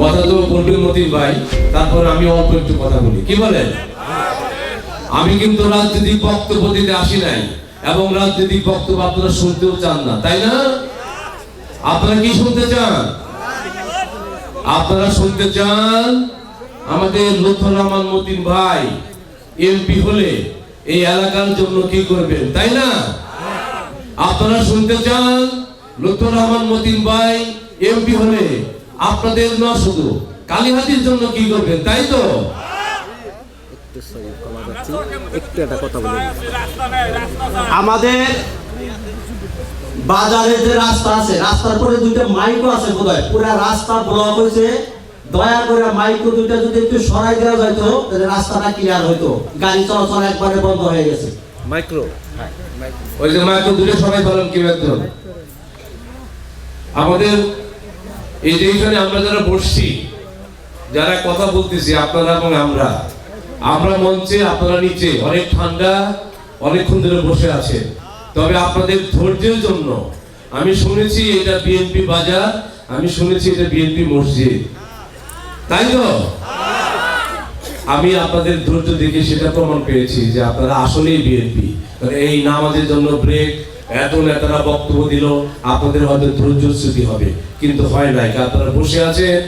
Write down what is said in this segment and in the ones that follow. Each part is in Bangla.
কথা তো বলবে মতিন ভাই, তারপর আমি অল্প একটু কথা বলি। কি বলেন আমি কিন্তু রাজনৈতিক বক্তব্য দিতে আসি নাই, এবং রাজনৈতিক বক্তব্য আপনারা শুনতেও চান না, তাই না? আপনারা কি শুনতে চান? আপনারা শুনতে চান? আমাদের লুৎফর রহমান মতিন ভাই, এমপি হলে এই এলাকার জন্য কি করবেন, তাই না? আপনারা শুনতে চান? লুৎফর রহমান মতিন ভাই, এমপি হলে আপনাদের না শুধু কালীহাতির জন্য কি করবেন তাই তো? একটু একটু কথা বলে। আমাদের বাজারে যে রাস্তা আছে রাস্তার পরে দুইটা মাইকও আছে বোধহয়। পুরো রাস্তা ব্লক হয়েছে। দয়া করে মাইকও দুইটা যদি একটু সরাই দেওয়া যাইতো তাহলে রাস্তাটা ক্লিয়ার হইতো। গাড়ি চলাচল একবারে বন্ধ হয়ে গেছে। মাইক্রো? ওই যে মাইক্রো দূরে সবাই বলেন কি আমাদের এই যে আমরা যারা বসছি, যারা কথা বলতেছি, আপনারা এবং আমরা আমরা মঞ্চে, আপনারা নিচে, অনেক ঠান্ডা, অনেকক্ষণ ধরে বসে আছে তবে আপনাদের ধৈর্যের জন্য আমি শুনেছি এটা বিএনপি বাজার, আমি শুনেছি এটা বিএনপি মসজিদ। তাই তো? আমি আপনাদের ধৈর্য দেখে সেটা প্রমাণ পেয়েছি যে আপনারা আসলেই বিএনপি এই নামাজের জন্য ব্রেক এত নেতারা বক্তব্য দিল, আপনাদের হয়তো ধৈর্যচ্যুতি হবে। কিন্তু হয় নাই আপনারা বসে আছেন।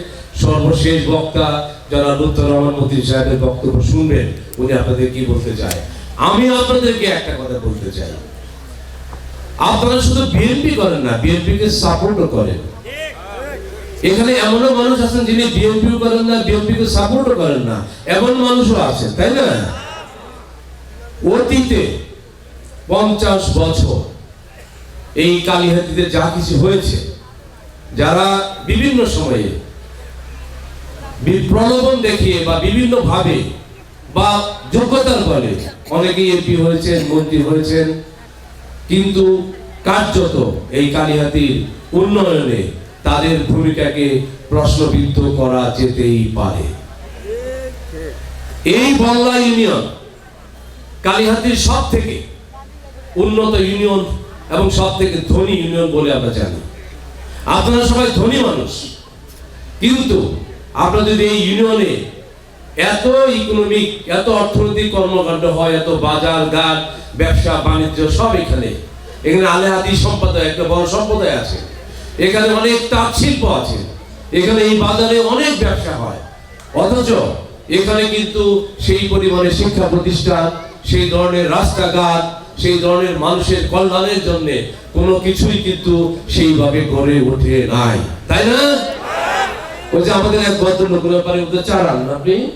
সর্বশেষ বক্তা যারা লুত্তর রহমান মতিন সাহেবের বক্তব্য শুনবেন, উনি আপনাদের কি বলতে চায়? আমি আপনাদেরকে একটা কথা বলতে চাই। আপনারা শুধু বিএনপি করেন না বিএনপি কে সাপোর্টও করেন। এখানে এমনও মানুষ আছেন যিনি বিএনপিও করেন না বিএনপি কে সাপোর্টও করেন না। এমন মানুষও আছেন, তাই না? অতীতে পঞ্চাশ বছর এই কালীহাতিতে যা কিছু হয়েছে, যারা বিভিন্ন সময়ে প্রলোভন দেখিয়ে বা বিভিন্ন ভাবে বা যোগ্যতার বলে অনেকেই এমপি হয়েছেন, মন্ত্রী হয়েছেন, কিন্তু কার্যত এই কালীহাতির উন্নয়নে তাদের ভূমিকাকে প্রশ্নবিদ্ধ করা যেতেই পারে। এই বল্লা ইউনিয়ন কালীহাতির সব থেকে উন্নত ইউনিয়ন এবং সব থেকে ধনী ইউনিয়ন বলে আমরা জানি। আপনারা সবাই ধনী মানুষ। কিন্তু আপনারা যদি এই ইউনিয়নে এত ইকোনমিক, এত অর্থনৈতিক কর্মকাণ্ড হয়, এত বাজার, ঘাট, ব্যবসা, বাণিজ্য, সব এখানে। এখানে আলেহাতি সম্প্রদায়, একটা বড় সম্প্রদায় আছে। এখানে অনেক তাঁত শিল্প আছে। এখানে এই বাজারে অনেক ব্যবসা হয়। অথচ এখানে কিন্তু সেই পরিমাণে শিক্ষা প্রতিষ্ঠান, সেই ধরনের রাস্তাঘাট সেই ধরনের মানুষের কল্যাণের জন্য কোনো কিছুই কিন্তু সেইভাবে গড়ে ওঠে নাই। তাই না? ওই যে আমাদের এক ভদ্রলোক ব্যাপারে মধ্যে চারান না আপনি?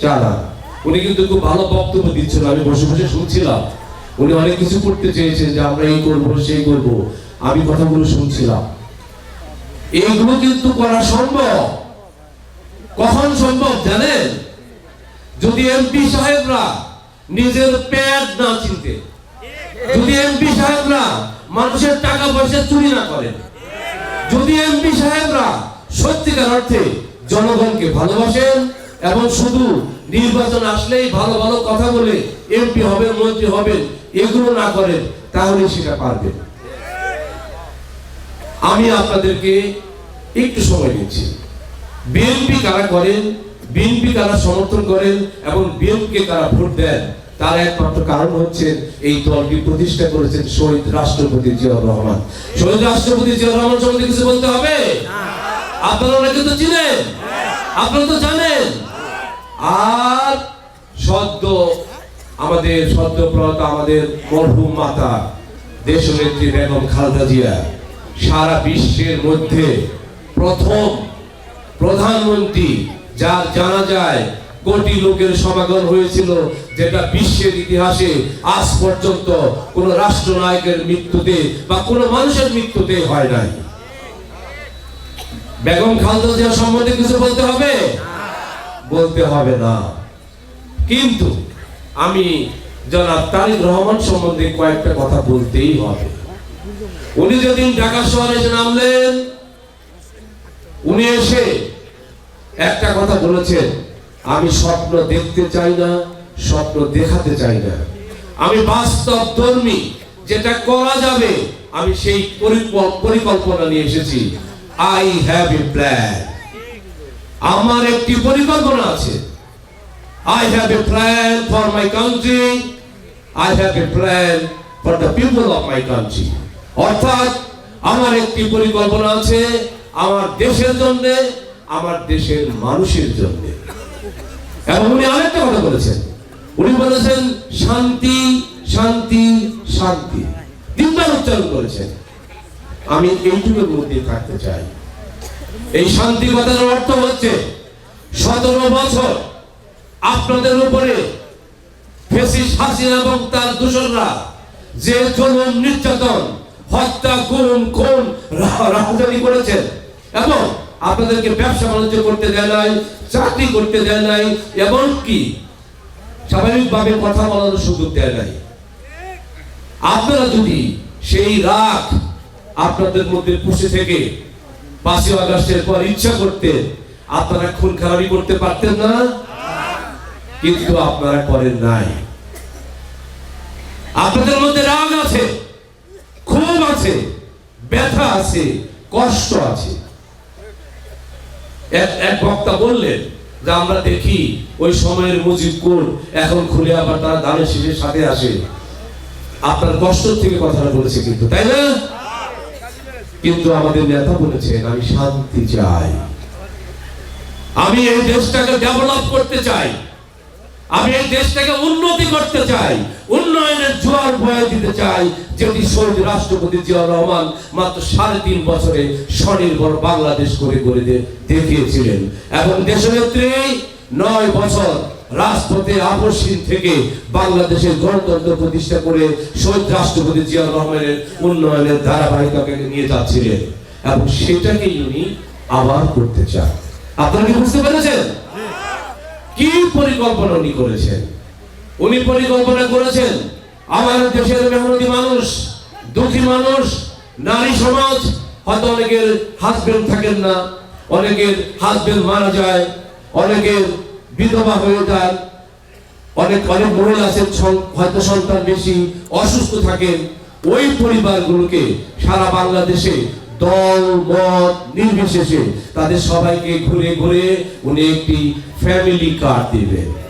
চারান উনি কিন্তু খুব ভালো বক্তব্য দিচ্ছিল আমি বসে বসে শুনছিলাম। উনি অনেক কিছু করতে চেয়েছেন যে আমরা এই করব সেই করব। আমি কথাগুলো শুনছিলাম। এইগুলো কিন্তু করা সম্ভব। কখন সম্ভব জানেন? যদি এমপি সাহেবরা নিজের পেট না চিনতে। যদি এমপি সাহেবরা মানুষের টাকা পয়সা চুরি না করেন যদি এমপি সাহেবরা সত্যিকার অর্থে জনগণকে ভালোবাসেন এবং শুধু নির্বাচন আসলেই ভালো ভালো কথা বলে এমপি হবেন, মন্ত্রী হবেন, এগুলো না করেন তাহলে সেটা পারবেন। আমি আপনাদেরকে একটু সময় দিচ্ছি। বিএনপি কারা করেন বিএনপি কারা সমর্থন করেন এবং বিএনপি কারা ভোট দেন। তার একমাত্র কারণ হচ্ছে এই দলটি প্রতিষ্ঠা করেছেন শহীদ রাষ্ট্রপতি জিয়াউর রহমান। শহীদ রাষ্ট্রপতি জিয়াউর রহমান সম্বন্ধে কিছু বলতে হবে? আপনারা অনেকে তো চিনেন? আপনারা তো জানেন? আর সদ্য আমাদের সদ্যপ্রত আমাদের মরহুম মাতা, দেশনেত্রী বেগম খালেদা জিয়া, সারা বিশ্বের মধ্যে প্রথম প্রধানমন্ত্রী যার জানা যায় কোটি লোকের সমাগম হয়েছিল যেটা বিশ্বের ইতিহাসে আজ পর্যন্ত কোন রাষ্ট্রনায়কের মৃত্যুতে বা কোন মানুষের মৃত্যুতে হয় নাই। বেগম খালেদা জিয়া সম্বন্ধে কিছু বলতে হবে? বলতে হবে না। কিন্তু আমি জনাব তারিক রহমান সম্বন্ধে কয়েকটা কথা বলতেই হবে। উনি যেদিন ঢাকা শহরে এসে নামলেন, উনি এসে একটা কথা বলেছেন, আমি স্বপ্ন দেখতে চাই না, স্বপ্ন দেখাতে চাই না। আমি বাস্তব ধর্মী, যেটা করা যাবে, আমি সেই পরিকল্পনা নিয়ে এসেছি। আই হ্যাভ এ প্ল্যান আমার একটি পরিকল্পনা আছে। I have a plan for my country I have a plan for the people of my country অর্থাৎ, আমার একটি পরিকল্পনা আছে, আমার দেশের জন্য আমার দেশের মানুষের জন্য। এবং উনি আরেকটা কথা বলেছেন। উনি বলেছেন, শান্তি শান্তি শান্তি। তিনবার উচ্চারণ করেছেন। আমি এইটুকুর মধ্যে থাকতে চাই। এই শান্তি কথার অর্থ হচ্ছে, সতেরো বছর আপনাদের উপরে ফেসিস হাসিনা এবং তার দূষণরা যে জুলুম, নির্যাতন, হত্যা গুম খুন রাজধানী করেছেন এবং আপনাদেরকে ব্যবসা বাণিজ্য করতে দেয় নাই, চাকরি করতে দেয় নাই এবং কি স্বাভাবিকভাবে কথা বলার সুযোগ দেয় নাই। আপনারা যদি সেই রাগ আপনাদের মধ্যে পুষে থেকে পাঁচই আগস্টের পর ইচ্ছা করতে আপনারা খুন খারাপি করতে পারতেন না? কিন্তু আপনারা করেন নাই। আপনাদের মধ্যে রাগ আছে, ক্ষোভ আছে, ব্যথা আছে, কষ্ট আছে। এক এক বক্তা বললেন যে, আমরা দেখি ওই সময়ের মুজিব কোন, এখন খুলে আবার তারা দানের শেষের সাথে আসে। আপনার কষ্ট থেকে কথাটা বলেছে কিন্তু, তাই না? কিন্তু আমাদের নেতা বলেছেন, আমি শান্তি চাই। আমি এই দেশটাকে ডেভেলপ করতে চাই। আমি এই দেশটাকে উন্নতি করতে চাই। উন্নয়নের জোয়ার বয়ে দিতে চাই যেটি শহীদ রাষ্ট্রপতি জিয়াউর রহমান মাত্র সাড়ে তিন বছরে স্বনির্ভর বাংলাদেশ করে করে দেখিয়েছিলেন। এবং দেশনেত্রী, নয় বছর রাজপথে আপসীন থেকে বাংলাদেশের গণতন্ত্র প্রতিষ্ঠা করে শহীদ রাষ্ট্রপতি জিয়াউর রহমানের উন্নয়নের ধারাবাহিকতাকে নিয়ে যাচ্ছিলেন। এবং সেটাকেই উনি আবার করতে চান। আপনারা কি বুঝতে পেরেছেন? কি পরিকল্পনা উনি করেছেন? উনি পরিকল্পনা করেছেন আমার দেশের মেহনতি মানুষ, দুঃখী মানুষ, নারী সমাজ, হয়তো অনেকের হাজবেন্ড থাকেন না, অনেকের হাজবেন্ড মারা যায়, অনেকের বিধবা হয়ে যায়, অনেক অনেক মহিলা আছেন হয়তো সন্তান বেশি, অসুস্থ থাকেন, ওই পরিবারগুলোকে সারা বাংলাদেশে দল, মত, নির্বিশেষে তাদের সবাইকে ঘুরে ঘুরে উনি একটি ফ্যামিলি কার্ড দিবেন।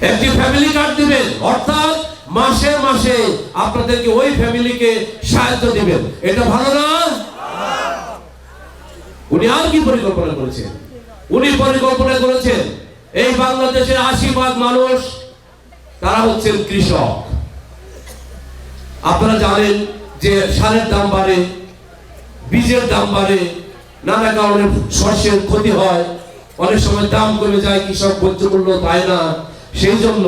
একটি ফ্যামিলি কার্ড দিবেন। অর্থাৎ মাসে মাসে আপনাদেরকে ওই ফ্যামিলিকে সাহায্য দিবেন। এটা ভালো না? উনি আর কি পরিকল্পনা করেছেন? উনি পরিকল্পনা করেছেন, এই বাংলাদেশের আশি ভাগ মানুষ, তারা হচ্ছেন কৃষক। আপনারা জানেন যে সারের দাম বাড়ে, বীজের দাম বাড়ে, নানা কারণে শস্যের ক্ষতি হয়। অনেক সময় দাম কমে যায়, কৃষক বঞ্চ মূল্য পায় না। সেই জন্য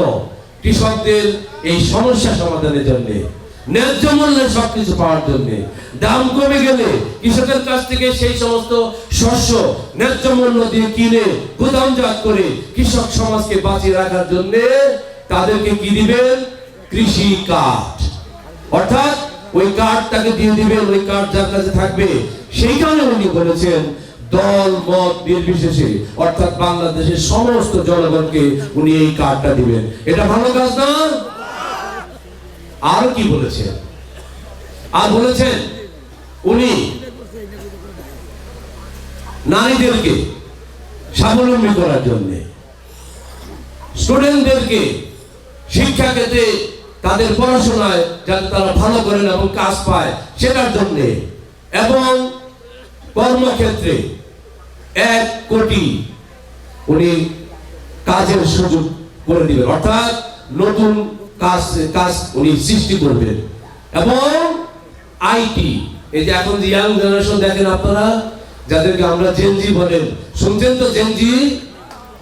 কৃষকদের এই সমস্যা সমাধানের জন্য, ন্যায্য মূল্যে সবকিছু পাওয়ার জন্য, দাম কমে গেলে কৃষকের কাছ থেকে সেই সমস্ত শস্য ন্যায্য মূল্য দিয়ে কিনে গুদামজাত করে কৃষক সমাজকে বাঁচিয়ে রাখার জন্য তাদেরকে কি দিবেন? কৃষি কার্ড অর্থাৎ ওই কার্ডটাকে দিয়ে দিবেন, ওই কার্ড যার কাছে থাকবে, সেই কারণে উনি বলেছেন দল, মত নির্বিশেষে অর্থাৎ বাংলাদেশের সমস্ত জনগণকে উনি এই কার্ডটা দিবেন। এটা ভালো কাজ না? আর কি বলেছেন? আর বলেছেন, উনি নারীদেরকে স্বাবলম্বী করার জন্য, স্টুডেন্টদেরকে শিক্ষা ক্ষেত্রে তাদের পড়াশোনায় যাতে তারা ভালো করেন এবং কাজ পায়, সেটার জন্য, এবং কর্মক্ষেত্রে এক কোটি উনি কাজের সুযোগ করে দিবেন। অর্থাৎ নতুন কাজ কাজ উনি সৃষ্টি করবেন। এবং আইটি এই যে এখন যে ইয়াং জেনারেশন দেখেন আপনারা, যাদেরকে আমরা জেনজি বলেন, শুনছেন তো জেনজি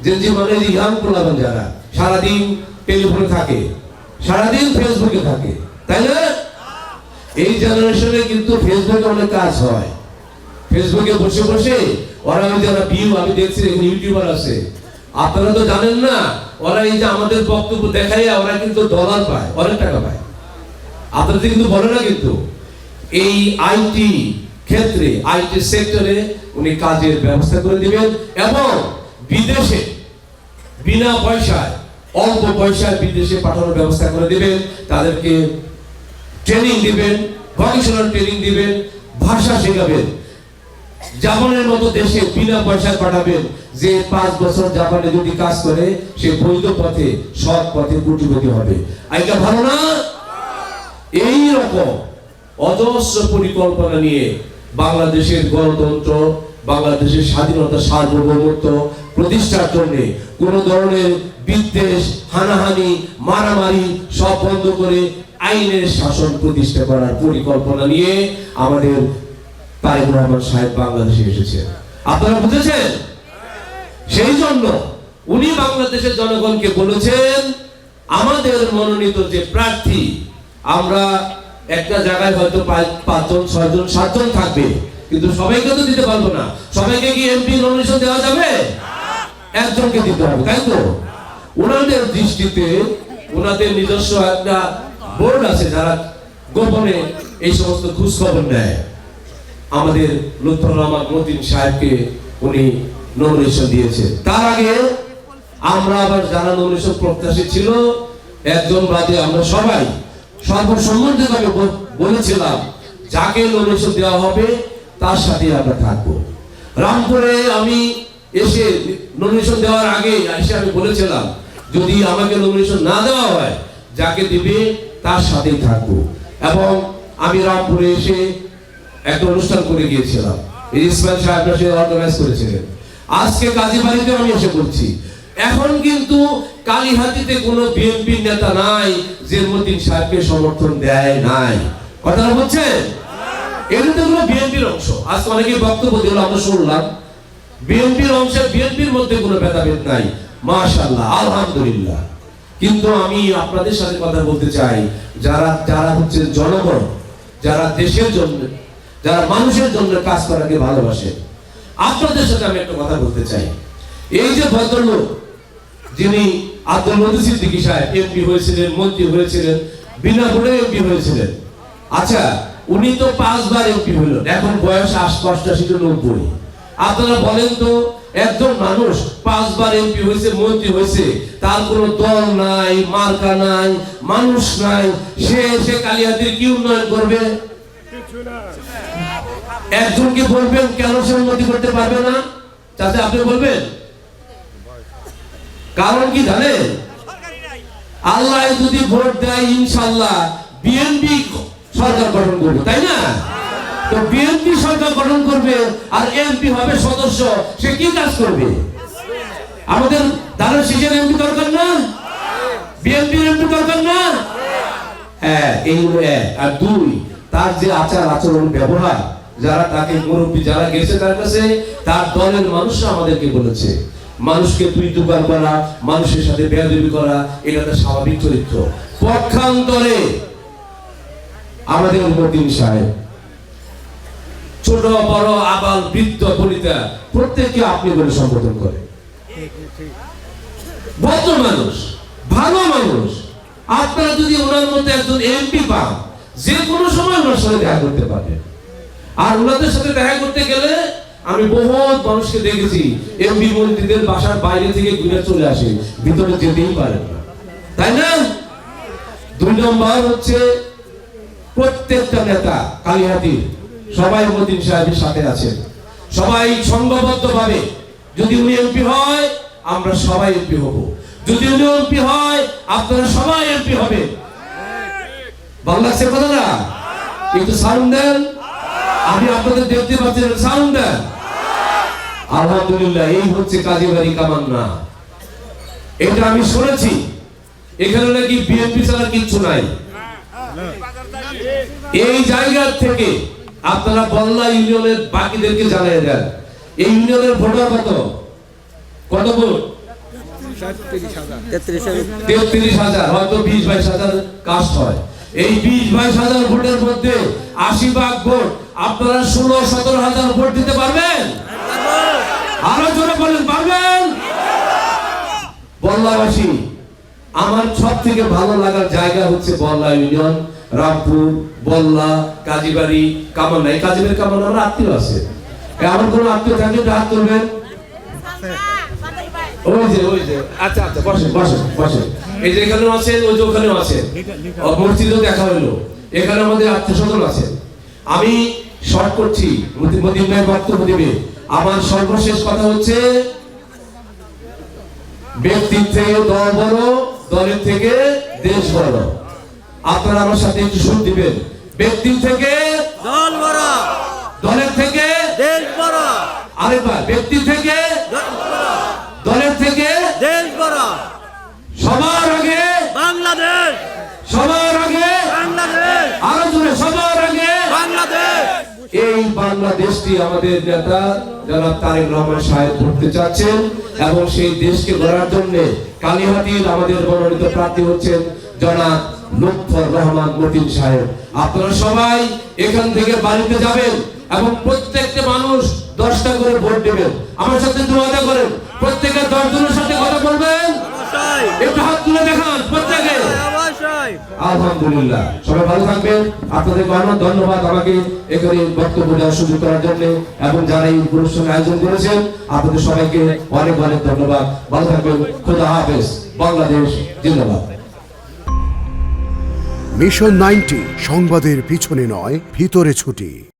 জেনজি মানে ইয়াং পোলাবেন যারা, সারাদিন টেলিফোনে থাকে, সারাদিন ফেসবুকে থাকে, তাই না? এই জেনারেশনে কিন্তু ফেসবুকে অনেক কাজ হয়। ফেসবুকে বসে বসে ওরা যারা ভিউ আমি দেখছি ইউটিউবার আছে। আপনারা তো জানেন না, ওরা এই যে আমাদের বক্তব্য দেখাই ওরা কিন্তু ডলার পায়, অনেক টাকা পায়। আপনাদের কিন্তু বলে না কিন্তু। এই আইটি ক্ষেত্রে আইটি সেক্টরে উনি কাজের ব্যবস্থা করে দিবেন এবং বিদেশে বিনা পয়সায়, অল্প পয়সায় বিদেশে পাঠানোর ব্যবস্থা করে দিবেন, তাদেরকে ট্রেনিং দিবেন ভকেশনাল ট্রেনিং দিবেন, ভাষা শেখাবেন। জাপানের মতো দেশে বিনা পয়সায় পাঠাবেন যে পাঁচ বছর জাপানে যদি কাজ করে, সে বৈধ পথে, সৎ পথে কোটিপতি হবে। আইটা ভালো না? এই রকম অজস্র পরিকল্পনা নিয়ে বাংলাদেশের গণতন্ত্র, বাংলাদেশের স্বাধীনতা সার্বভৌমত্ব প্রতিষ্ঠার জন্য কোন ধরনের বিদ্বেষ, হানাহানি, মারামারি সব বন্ধ করে আইনের শাসন প্রতিষ্ঠা করার পরিকল্পনা নিয়ে আমাদের তারেক রহমান সাহেব বাংলাদেশে এসেছেন আপনারা বুঝেছেন? সেই জন্য উনি বাংলাদেশের জনগণকে বলেছেন, আমাদের মনোনীত যে প্রার্থী, আমরা একটা জায়গায় হয়তো পাঁচজন, ছয়জন, সাতজন থাকবে, কিন্তু সবাইকে তো দিতে পারব না। সবাইকে কি এমপি দেওয়া যাবে? একজনকে দিতে হবে, তাই তো? ওনাদের দৃষ্টিতে ওনাদের নিজস্ব একটা বোর্ড আছে যারা গোপনে এই সমস্ত খোঁজ খবর নেয়। আমাদের লুৎফর রহমান মতিন সাহেবকে উনি নমিনেশন দিয়েছেন। তার আগে আমরা আবার যারা নমিনেশন প্রত্যাশী ছিল, একজন বাদে আমরা সবাই সর্বসম্মতিভাবে বলেছিলাম, যাকে নমিনেশন দেওয়া হবে, তার সাথে আমরা থাকব। রামপুরে আমি এসে নমিনেশন দেওয়ার আগে এসে আমি বলেছিলাম, যদি আমাকে নমিনেশন না দেওয়া হয়, যাকে দিবে, তার সাথেই থাকব। এবং আমি রামপুরে এসে একটা অনুষ্ঠান করে গিয়েছিলাম। ইসমাইল সাহেবরা অর্গানাইজ করেছিলেন। আজকে কাজী বাড়িতে আমি এসে বলছি এখন কিন্তু কালীহাতিতে কোনো বিএনপি নেতা নাই, যে সাহেবকে সমর্থন দেয় নাই। তো কোনো বিএনপির অংশ। আজকে অনেকে বক্তব্য দিল, আমরা শুনলাম। বিএনপির অংশে, বিএনপির মধ্যে কোনো ভেদাভেদ নাই। মাশাআল্লাহ, আলহামদুলিল্লাহ। কিন্তু আমি আপনাদের সাথে কথা বলতে চাই। যারা যারা হচ্ছে জনগণ, যারা দেশের জন্য যারা মানুষের জন্য কাজ করাকে ভালোবাসে। আপনাদের সাথে আমি একটা কথা বলতে চাই। এই যে ভদ্রলোক, যিনি আব্দুল মজিদ সিদ্দিকী সাহেব এমপি হয়েছিলেন, মন্ত্রী হয়েছিলেন বিনা ভোটে এমপি হয়েছিলেন। আচ্ছা উনি তো পাঁচবার এমপি হইলেন এখন বয়স অষ্টাশি টু নব্বই। আপনারা বলেন তো, একজন মানুষ পাঁচবার এমপি হয়েছে, মন্ত্রী হয়েছে, তার কোনো দল নাই, মার্কা নাই, মানুষ নাই, সে এসে কালিয়াতির কি উন্নয়ন করবে? একজনকে বলবেন কেন সে উন্নতি করতে পারবে না? তাতে আপনি বলবেন? কারণ কি জানেন? আল্লাহ যদি ভোট দেয় ইনশাল্লাহ বিএনপি সরকার গঠন করবে, তাই না? তো বিএনপি সরকার গঠন করবে আর এমপি হবে সদস্য, সে কি কাজ করবে? আমাদের দাদা শিশের এমপি দরকার না? এমপি দরকার না? হ্যাঁ এই আর দুই তার যে আচার আচরণ, ব্যবহার, যারা তাকে মুরব্বী, যারা গেছে তার কাছে, তার দলের মানুষরা আমাদেরকে বলেছে, মানুষকে তুই দুবার করা, মানুষের সাথে বেয়াদবি করা, এটা তার স্বাভাবিক চরিত্র। পক্ষান্তরে আমাদের মতিন সাহেব, ছোট, বড়, আবাল, বৃদ্ধ, বনিতা, প্রত্যেককে আপনি বলে সম্বোধন করে ভদ্র মানুষ, ভালো মানুষ, আপনারা যদি ওনার মধ্যে একজন এমপি পান যে কোনো সময় ওনার সাথে দেখা করতে পারেন আর ওনাদের সাথে দেখা করতে গেলে আমি বহুত মানুষকে দেখেছি এমপি মন্ত্রীদের বাসার বাইরে থেকে ঘুরে চলে আসে, ভিতরে যেতেই পারেন না। তাই না? দুই নম্বর হচ্ছে প্রত্যেকটা নেতা কালিহাতির সবাই মতিন সাহেবের সাথে আছেন। সবাই সংঘবদ্ধ ভাবে যদি উনি এমপি হয়, আমরা সবাই এমপি হব। যদি উনি এমপি হয়, আপনারা সবাই এমপি হবে ভালো লাগছে কথাটা। একটু সাউন্ড দেন, আমি আপনাদের দেখতে পাচ্ছি সাউন্ড দেন। আলহামদুলিল্লাহ, এই হচ্ছে কাজী বাড়ি কামান্না। এটা আমি শুনেছি। এখানে নাকি বিএনপি ছাড়া কিচ্ছু নাই। এই জায়গা থেকে আপনারা বল্লা ইউনিয়নের বাকিদেরকে জানিয়ে দেন। এই ইউনিয়নের ভোটার কত? কত ভোট? তেত্রিশ হাজার, হয়তো বিশ বাইশ হাজার কাস্ট হয়। এই বিশ বাইশ হাজার ভোটের মধ্যে আশি ভাগ ভোট আপনারা ষোলো সতেরো হাজার ভোট দিতে পারবেন? আরও জোরে বলেন পারবেন? বল্লাবাসী আমার সব থেকে ভালো লাগার জায়গা হচ্ছে বল্লা ইউনিয়ন রামপুর বল্লা কাজীবাড়ি কামান্না এই কাজীবাড়ি কামান্না আমার আত্মীয় আছে। আমার কোনো আত্মীয় থাকলে হাত তুলবেন? ওই যে ওই যে। আচ্ছা আচ্ছা বসেন বসেন বসেন। এই যে এখানেও আছেন ওই যে ওখানেও আছেন। মসজিদেও দেখা হলো এখানে আমাদের আত্মীয় আছেন। আমি শর্ট করছি মতি- ভাই বক্তব্য দিবে। আমার সর্বশেষ কথা হচ্ছে ব্যক্তির থেকে দল বড় দলের থেকে দেশ বড়। আপনারা আমার সাথে একটু সুর দিবেন। ব্যক্তির থেকে দল বড়। দলের থেকে দেশ বড়। আরেকবার ব্যক্তি থেকে দলের থেকে দেশ বড় সবার আগে বাংলাদেশ সবার আগে বাংলাদেশ আরও জোরে সবার আগে বাংলাদেশ এই বাংলাদেশটি আমাদের নেতা যারা তারেক রহমান সাহেব করতে চাচ্ছেন এবং সেই দেশকে গড়ার জন্য কালীহাতির আমাদের মনোনীত প্রার্থী হচ্ছেন জনাব লুৎফর রহমান মতিন সাহেব। আপনারা সবাই এখান থেকে বাড়িতে যাবেন এবং প্রত্যেকটা মানুষ দশটা করে ভোট দেবেন। আমার সাথে দোয়াদা করেন, প্রত্যেকে দশ জনের সাথে কথা বলবেন? একটু হাত তুলে দেখান প্রত্যেকে। অবশ্যই আলহামদুলিল্লাহ। সবাই ভালো থাকবেন। আপনাদেরকে অনেক ধন্যবাদ আমাকে এখানে বক্তব্য দেওয়ার সুযোগ করার জন্য এবং যারা এই অনুষ্ঠানের আয়োজন করেছেন আপনাদের সবাইকে অনেক অনেক ধন্যবাদ। ভালো থাকবেন। খোদা হাফেজ। বাংলাদেশ জিন্দাবাদ। মিশন নাইনটি সংবাদের পিছনে নয় ভিতরে ছুটি।